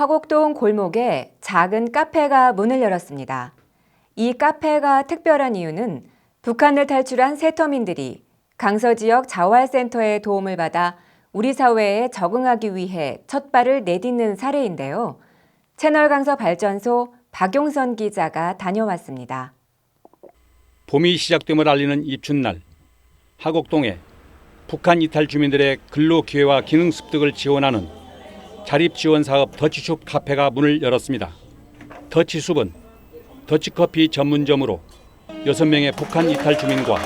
화곡동 골목에 작은 카페가 문을 열었습니다. 이 카페가 특별한 이유는 북한을 탈출한 세터민들이 강서 지역 자활센터의 도움을 받아 우리 사회에 적응하기 위해 첫 발을 내딛는 사례인데요. 채널 강서 발전소 박용선 기자가 다녀왔습니다. 봄이 시작됨을 알리는 입춘날 하곡동에 북한 이탈 주민들의 근로 기회와 기능 습득을 지원하는 자립 지원 사업 더치숲 카페가 문을 열었습니다. 더치숲은 더치커피 전문점으로 6명의 북한 이탈 주민과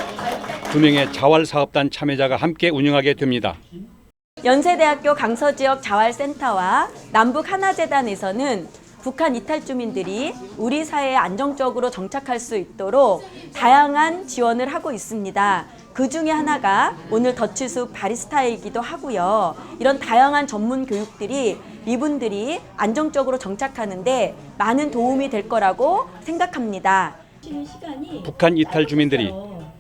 2명의 자활 사업단 참여자가 함께 운영하게 됩니다. 연세대학교 강서 지역 자활센터와 남북 하나재단에서는 북한 이탈 주민들이 우리 사회에 안정적으로 정착할 수 있도록 다양한 지원을 하고 있습니다. 그 중에 하나가 오늘 더치숲 바리스타이기도 하고요. 이런 다양한 전문 교육들이 이분들이 안정적으로 정착하는데 많은 도움이 될 거라고 생각합니다. 북한 이탈 주민들이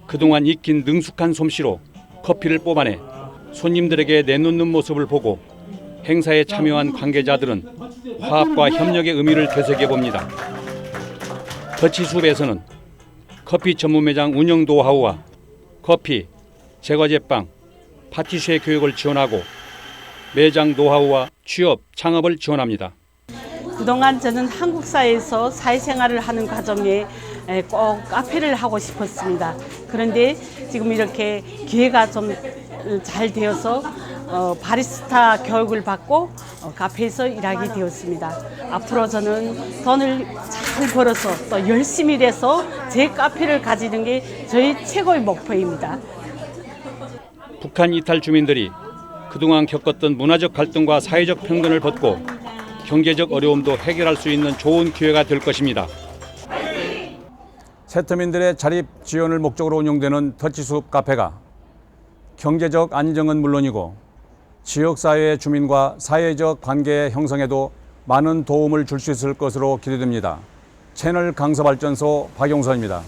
그동안 익힌 능숙한 솜씨로 커피를 뽑아내 손님들에게 내놓는 모습을 보고 행사에 참여한 관계자들은 화합과 협력의 의미를 되새겨 봅니다. 더치숲에서는 커피 전문 매장 운영 노하우와 커피, 제과제빵, 파티쉐 교육을 지원하고 매장 노하우와 취업, 창업을 지원합니다. 그동안 저는 한국 사회에서 사회생활을 하는 과정에 에, 꼭 카페를 하고 싶었습니다. 그런데 지금 이렇게 기회가 좀 잘 되어서 어, 바리스타 교육을 받고 어, 카페에서 일하게 되었습니다. 앞으로 저는 돈을 잘 벌어서 또 열심히 일해서 제 카페를 가지는 게 저희 최고의 목표입니다. 북한 이탈 주민들이 그동안 겪었던 문화적 갈등과 사회적 편견을 벗고 경제적 어려움도 해결할 수 있는 좋은 기회가 될 것입니다. 세터민들의 자립 지원을 목적으로 운영되는 터치숲 카페가 경제적 안정은 물론이고 지역사회의 주민과 사회적 관계 형성에도 많은 도움을 줄 수 있을 것으로 기대됩니다. 채널 강서발전소 박용선입니다.